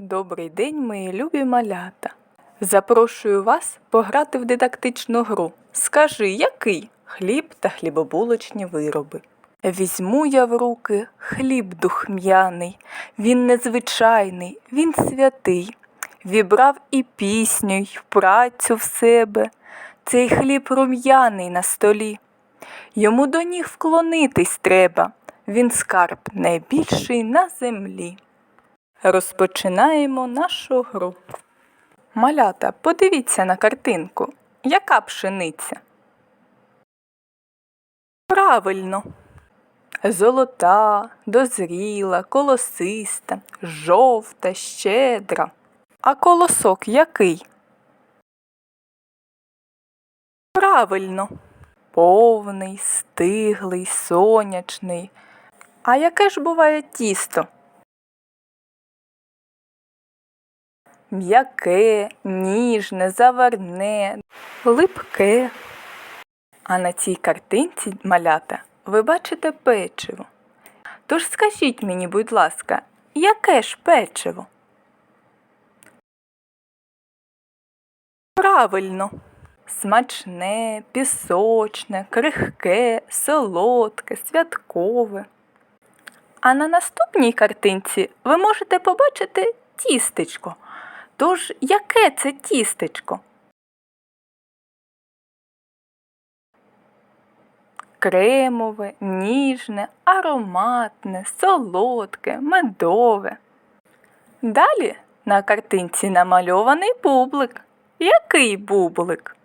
Добрий день, мої любі малята. Запрошую вас пограти в дидактичну гру. Скажи, який хліб та хлібобулочні вироби. Візьму я в руки хліб духм'яний, він незвичайний, він святий. Вібрав і пісню, й працю в себе. Цей хліб рум'яний на столі. Йому до ніг вклонитись треба, він скарб найбільший на землі. Розпочинаємо нашу гру. Малята, подивіться на картинку. Яка пшениця? Правильно. Золота, дозріла, колосиста, жовта, щедра. А колосок який? Правильно. Повний, стиглий, сонячний. А яке ж буває тісто? М'яке, ніжне, заварне, липке. А на цій картинці, малята, ви бачите печиво. Тож скажіть мені, будь ласка, яке ж печиво? Правильно. Смачне, пісочне, крихке, солодке, святкове. А на наступній картинці ви можете побачити тістечко. Тож, яке це тістечко? Кремове, ніжне, ароматне, солодке, медове. Далі на картинці намальований бублик. Який бублик?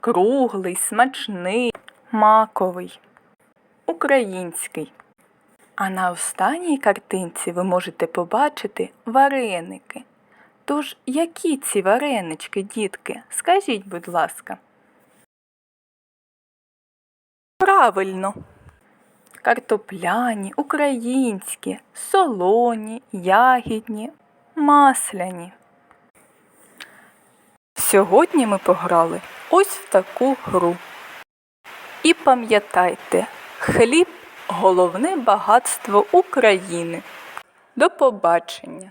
Круглий, смачний, маковий, український. А на останній картинці ви можете побачити вареники. Тож, які ці варенички, дітки? Скажіть, будь ласка. Правильно. Картопляні, українські, солоні, ягідні, масляні. Сьогодні ми пограли ось в таку гру. І пам'ятайте, хліб головне багатство України. До побачення!